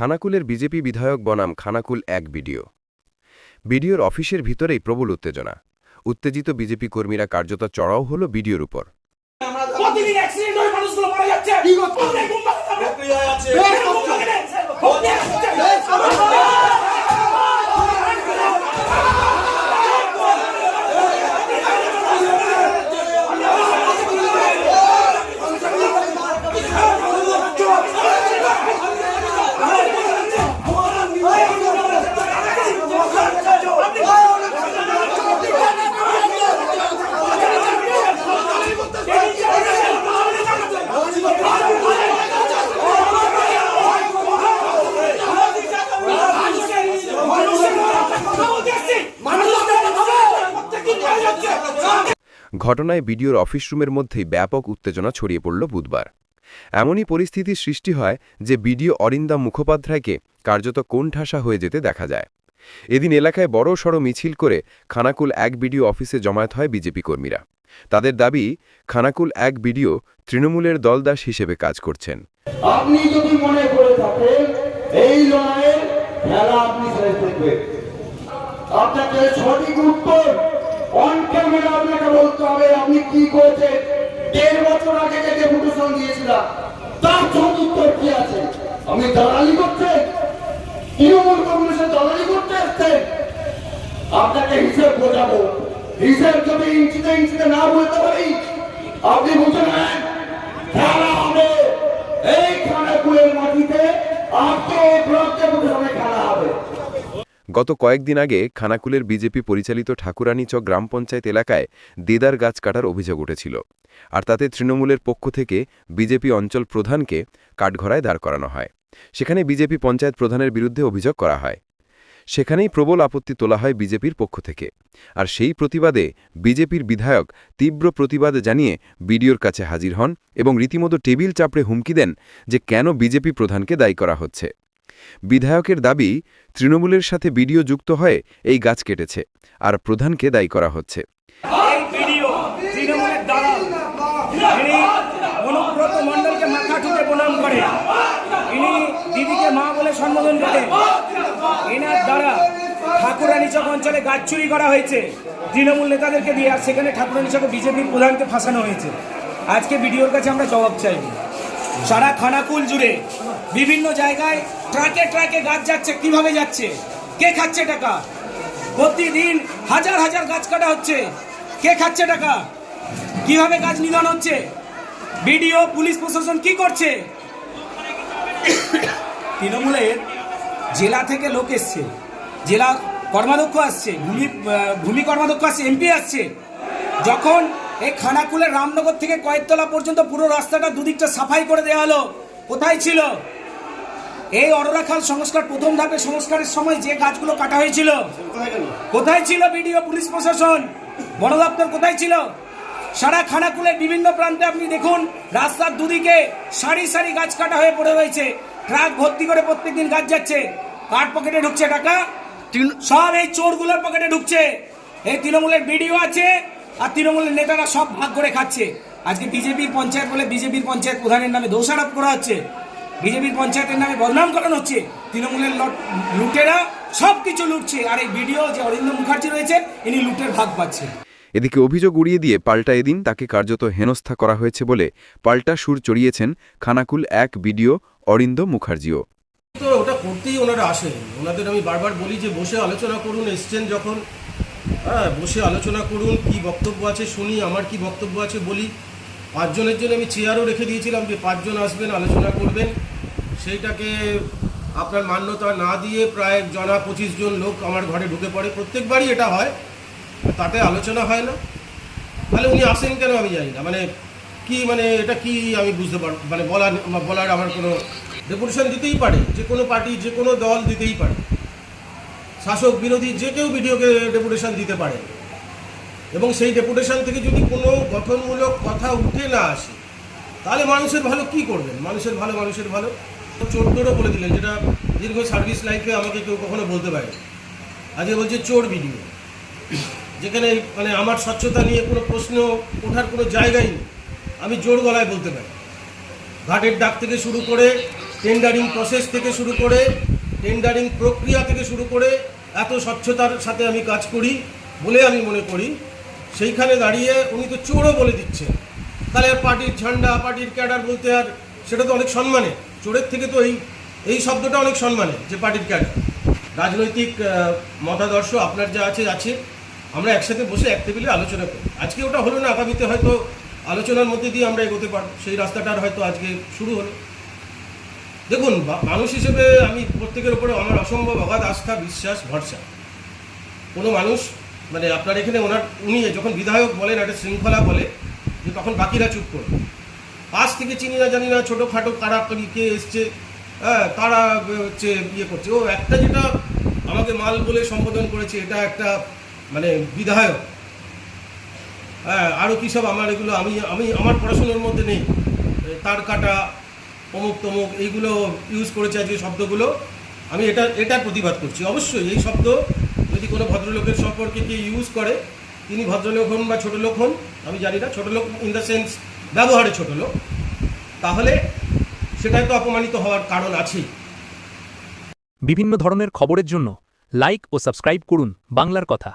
খানাকুলের BJP বিধায়ক বনাম খানাকুল এক ভিডিও বিডিওর অফিসের ভিতরেই প্রবল উত্তেজনা। উত্তেজিত বিজেপি কর্মীরা কার্যত চড়াও হল বিডিওর উপর। প্রতিদিন অ্যাক্সিডেন্ট হয়ে মানুষগুলো মারা যাচ্ছে কি করছ? আমাদের ঘুম ভাঙাতে হবে। প্রক্রিয়ায় আছে। বেশ করছ। হত্যা হচ্ছে। ঘটনায় বিডিওর অফিস রুমের মধ্যেই ব্যাপক উত্তেজনা ছড়িয়ে পড়ল বুধবার। এমনই পরিস্থিতির সৃষ্টি হয় যে বিডিও অরিন্দা মুখোপাধ্যায়কে কার্যত কোণঠাসা হয়ে যেতে দেখা যায়। এদিন এলাকায় বড় সড় মিছিল করে খানাকুল এক বিডিও অফিসে জমায়েত হয় বিজেপি কর্মীরা। তাদের দাবি, খানাকুল এক বিডিও তৃণমূলের দলদাস হিসেবে কাজ করছেন। আপনি যদি মনে করে থাকেন, এই লড়াইয়ে খেলা আপনি আপনাকে সঠিক উত্তর অন ক্যামেরা আপনাকে বলতে হবে, আপনি কি করেছেন? দেড় বছর আগে যে ডেপুটেশন দিয়েছিলাম, তার উত্তর কি আছে? আপনি দালালি করছেন তৃণমূল কংগ্রেসের দালালি করতে আসছেন আপনাকে হিসেব বোঝাবো। হিসেব যদি ইঞ্চিতে ইঞ্চিতে না বলতে পারি, আপনি বুঝে নেন, খেলা হবে। এই খানাকুলের মাটিতে আজকে এই ব্লক গত কয়েকদিন আগে খানাকুলের বিজেপি পরিচালিত ঠাকুরানীচক গ্রাম পঞ্চায়েত এলাকায় দেদার গাছ কাটার অভিযোগ উঠেছিল। আর তাতে তৃণমূলের পক্ষ থেকে বিজেপি অঞ্চল প্রধানকে কাঠঘরায় দাঁড় করানো হয়। সেখানে বিজেপি পঞ্চায়েত প্রধানের বিরুদ্ধে অভিযোগ করা হয়। সেখানেই প্রবল আপত্তি তোলা হয় বিজেপির পক্ষ থেকে। আর সেই প্রতিবাদে বিজেপির বিধায়ক তীব্র প্রতিবাদ জানিয়ে বিডিওর কাছে হাজির হন এবং রীতিমতো টেবিল চাপড়ে হুমকি দেন যে কেন বিজেপি প্রধানকে দায়ী করা হচ্ছে। বিধায়কের দাবি, তৃণমূলের সাথে বিডিও যুক্ত হয়ে এই গাছ কেটেছে, আর প্রধানকে দায়ী করা হচ্ছে। এনার দ্বারা অঞ্চলে গাছ চুরি করা হয়েছে, তৃণমূল নেতাদেরকে দিয়ে, আর সেখানে বিজেপির প্রধানকে ফাঁসানো হয়েছে। আজকে ভিডিওর কাছে আমরা জবাব চাইব। সারা খানাকুল জুড়ে বিভিন্ন জায়গায় ট্রাকে ট্রাকে গাছ যাচ্ছে, কীভাবে যাচ্ছে? কে খাচ্ছে টাকা? প্রতিদিন হাজার হাজার গাছ কাটা হচ্ছে। কে খাচ্ছে টাকা? কীভাবে গাছ নিধন হচ্ছে? বিডিও, পুলিশ প্রশাসন কি করছে? তৃণমূলের জেলা থেকে লোক এসছে। জেলা কর্মাধ্যক্ষ আসছে, ভূমি ভূমি কর্মাধ্যক্ষ আসছে, এমপি আসছে। যখন এই খানাকুলের রামনগর থেকে কয়েকতলা পর্যন্ত পুরো রাস্তাটা দুদিকটা সাফাই করে দেওয়া হলো, কোথায় ছিল? এই অররাখাল সংস্কার প্রথম ধাপে সংস্কারের সময় যে গাছগুলো কাটা হয়েছিল। কোথায় ছিল বিডিও পুলিশ প্রশাসন? বন দপ্তর কোথায় ছিল? সারা খানাকুলের বিভিন্ন প্রান্তে আপনি দেখুন রাস্তার দুদিকে সারি সারি গাছ কাটা হয়ে পড়ে রয়েছে। ট্রাক ভর্তি করে প্রত্যেকদিন গাছ যাচ্ছে। কার পকেটে ঢুকছে টাকা? সব এই চোরগুলোর পকেটে ঢুকছে। এই তৃণমূলের বিডিও আছে আর তৃণমূলের নেতারা সব ভাগ করে খাচ্ছে। আজকে বিজেপির পঞ্চায়েত বলে বিজেপির পঞ্চায়েত প্রধানের নামে দোষারোপ করা হচ্ছে। বিজেপির পঞ্চায়েতের নামে বদনাম করানো হচ্ছে। তৃণমূলের লুটেরা সব কিছু লুটছে। আর এই ভিডিও যে অরিন্দ মুখার্জি রয়েছে ইনি লুটের ভাগ পাচ্ছে। এদিকে অভিযোগ উড়িয়ে দিয়ে পাল্টা এদিন তাকে কার্যত হেনস্থা করা হয়েছে বলে পাল্টা সুর চড়িয়েছেন খানাকুল এক বিডিও অরিন্দ মুখার্জিও। তো ওটা করতেই ওনারা আসেন। ওনাদের আমি বারবার বলি যে বসে আলোচনা করুন এসছেন যখন। হ্যাঁ বসে আলোচনা করুন কি বক্তব্য আছে শুনি আমার কি বক্তব্য আছে বলি। পাঁচজনের জন্য আমি চেয়ারও রেখে দিয়েছিলাম যে পাঁচজন আসবেন, আলোচনা করবেন। সেইটাকে আপনার মান্যতা না দিয়ে প্রায় জনা পঁচিশ জন লোক আমার ঘরে ঢুকে পড়ে। প্রত্যেকবারই এটা হয়, তাতে আলোচনা হয় না। তাহলে উনি আসেন কেন আমি জানি না। মানে কি মানে এটা কি আমি বুঝতে পার মানে বলার বলার আমার কোনো ডেপুটেশন দিতেই পারে। যে কোনো পার্টি, যে কোনো দল দিতেই পারে। শাসক, বিরোধী, যে কেউ ভিডিওকে ডেপুটেশন দিতে পারে। এবং সেই ডেপুটেশন থেকে যদি কোনো গঠনমূলক কথা উঠে না আসে, তাহলে মানুষের ভালো কি করবেন? মানুষের ভালো মানুষের ভালো। চোরদেরও বলে দিলেন, যেটা দীর্ঘ সার্ভিস লাইফে আমাকে কেউ কখনো বলতে পারে আজকে বলছে চোর ভিডিও যেখানে মানে আমার স্বচ্ছতা নিয়ে কোনো প্রশ্ন ওঠার কোনো জায়গাই নেই। আমি জোর গলায় বলতে পারি। ঘাটের ডাক থেকে শুরু করে টেন্ডারিং প্রসেস থেকে শুরু করে টেন্ডারিং প্রক্রিয়া থেকে শুরু করে, এত স্বচ্ছতার সাথে আমি কাজ করি বলে আমি মনে করি। সেইখানে দাঁড়িয়ে উনি তো চোরও বলে দিচ্ছেন। তাহলে আর পার্টির ঝান্ডা, পার্টির ক্যাডার বলতে আর সেটা তো অনেক সম্মানে চোরের থেকে তো এই এই শব্দটা অনেক সম্মানে যে পার্টির ক্যাডার। রাজনৈতিক মতাদর্শ আপনার যা আছে আছে। আমরা একসাথে বসে এক টেবিলে আলোচনা করি। আজকে ওটা হলো না, আগামীতে হয়তো আলোচনার মধ্যে দিয়ে আমরা এগোতে পারব। সেই রাস্তাটার হয়তো আজকে শুরু হলো। দেখুন মানুষ হিসেবে আমি প্রত্যেকের উপরে আমার অসম্ভব অগাধ আস্থা, বিশ্বাস, ভরসা। কোনো মানুষ মানে আপনার এখানে ওনার, উনি যখন বিধায়ক বলেন, একটা শৃঙ্খলা বলে, যে তখন বাকিরা চুপ করে আজ থেকে চিনি না জানি না, ছোটোখাটো কারা করি কে এসছে হ্যাঁ তারা হচ্ছে ইয়ে করছে। ও একটা যেটা আমাকে মাল বলে সম্বোধন করেছে, এটা একটা মানে বিধায়ক। হ্যাঁ আরও কী সব আমার এগুলো, আমি আমি, আমার পড়াশোনার মধ্যে নেই। তার কাটা, অমুক তমুক, এইগুলো ইউজ করেছে আজকে শব্দগুলো। আমি এটা, এটার প্রতিবাদ করছি। অবশ্যই এই শব্দ যদি কোনো ভদ্রলোকের সম্পর্কে কেউ ইউজ করে, তিনি ভদ্রলোক হন বা ছোটো লোক হন, আমি জানি না, ছোটো লোক ইন দ্য সেন্স ব্যবহারে ছোটো লোক, তাহলে সেটাই তো অপমানিত হওয়ার কারণ আছেই। বিভিন্ন ধরনের খবরের জন্য লাইক ও সাবস্ক্রাইব করুন বাংলার কথা।